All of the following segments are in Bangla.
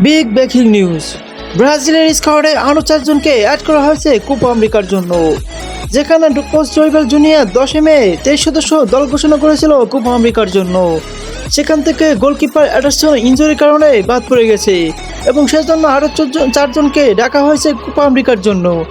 বিগ ব্রেকিং নিউজ ব্রাজিলের স্কোয়াডে আরও চারজনকে অ্যাড করা হয়েছে কোপা আমেরিকার জন্য, যেখানে কোচ জয়বেল জুনিয়র দশে মে তেইশ সদস্য দল ঘোষণা করেছিল কোপা আমেরিকার জন্য। সেখান থেকে গোলকিপার অ্যাডারসন ইঞ্জুরির কারণে বাদ পড়ে গেছে এবং সেজন্য আরও চারজন- চারজনকে ডাকা হয়েছে কোপা আমেরিকার জন্য।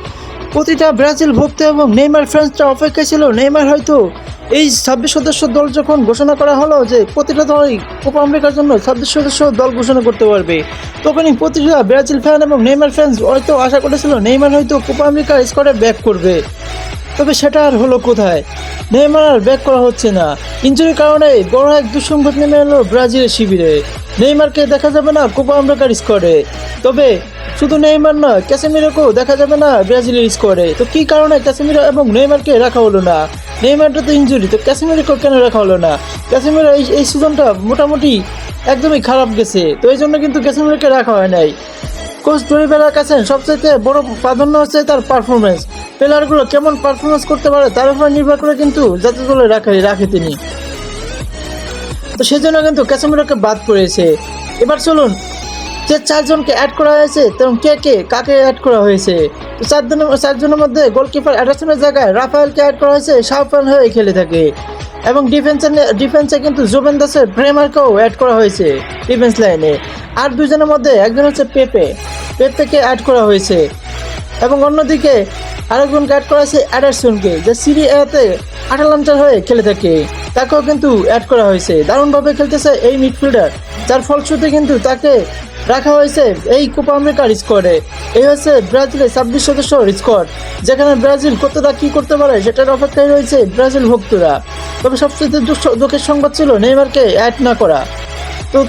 প্রতিটা ব্রাজিল ভক্ত এবং নেইমার ফ্রেন্সরা অপেক্ষা ছিল নেইমার হয়তো এই ছাব্বিশ সদস্য দল যখন ঘোষণা করা হলো যে প্রতিটা দলই কোপা আমেরিকার জন্য ছাব্বিশ সদস্য দল ঘোষণা করতে পারবে, তখনই প্রতিটা ব্রাজিল ফ্যান এবং নেইমার ফ্যান্স হয়তো আশা করেছিল, নেইমার হয়তো কোপা আমেরিকার স্কোয়াডে ব্যাক করবে। তবে সেটা আর হলো কোথায়? নেইমার আর ব্যাক করা হচ্ছে না। ইঞ্জুরির কারণে বড় এক দুঃসংবাদ নেমে এলো ব্রাজিলের শিবিরে। নেইমারকে দেখা যাবে না কোপা আমেরিকার স্কোয়াডে। তবে শুধু নেইমার না, ক্যাসেমিরোকেও দেখা যাবে না ব্রাজিলের স্কোয়াডে। তো কী কারণে ক্যাসেমিরো এবং নেইমারকে রাখা হলো না? নেইমারটা তো ইঞ্জুরি, তো ক্যাসেমিরোকেও কেন রাখা হলো না? ক্যাসেমিরো এই এই সিজনটা মোটামুটি একদমই খারাপ গেছে। তো এই জন্য কিন্তু ক্যাসেমিরোকে রাখা হয় নাই। কোচ ডরিবেলার কাছে সবচেয়ে বড় প্রাধান্য হচ্ছে তার পারফরমেন্স প্লেয়ারগুলো কেমন পারফরমেন্স করতে পারে তার উপর নির্ভর করে কিন্তু জাতীয় দলে রাখে রাখে তিনি। তো সেজন্য কিন্তু ক্যাসেমিরোকে বাদ পড়েছে। এবার চলুন, যে চারজনকে অ্যাড করা হয়েছে, তেমন কে কে, কাকে অ্যাড করা হয়েছে? তো চারজনের চারজনের মধ্যে গোলকিপার অ্যাডারসনের জায়গায় রাফায়েলকে অ্যাড করা হয়েছে সাউফান হয়ে খেলে থাকে। এবং ডিফেন্সে ডিফেন্সে কিন্তু জোবেন দাসের প্রেমারকেও অ্যাড করা হয়েছে ডিফেন্স লাইনে আর দুজনের মধ্যে একজন হচ্ছে পেপে পেপেকে অ্যাড করা হয়েছে। এবং অন্যদিকে আরেকজনকে অ্যাড করা হয়েছে অ্যাডারসনকে যে সিরি এতে আটালান্টার হয়ে খেলে থাকে। তাকেও কিন্তু অ্যাড করা হয়েছে। দারুণভাবে খেলতেছে এই মিডফিল্ডার যার ফলশ্রুতি কিন্তু তাকে রাখা হয়েছে এই কোপা আমেরিকার স্কোয়াডে এই হচ্ছে ব্রাজিলের ছাব্বিশ সদস্য স্কোয়াড যেখানে ব্রাজিল কতটা কি করতে পারে সেটার অপেক্ষায় রয়েছে ব্রাজিল ভক্তরা। তবে সবচেয়ে দুঃখ- দুঃখের সংবাদ ছিল নেইমারকে অ্যাড না করা। তো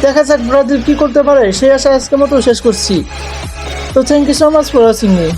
দেখা যাক ব্রাজিল কি করতে পারে, সেই আশা আজকের মতো শেষ করছি। তো thank you so much for watching me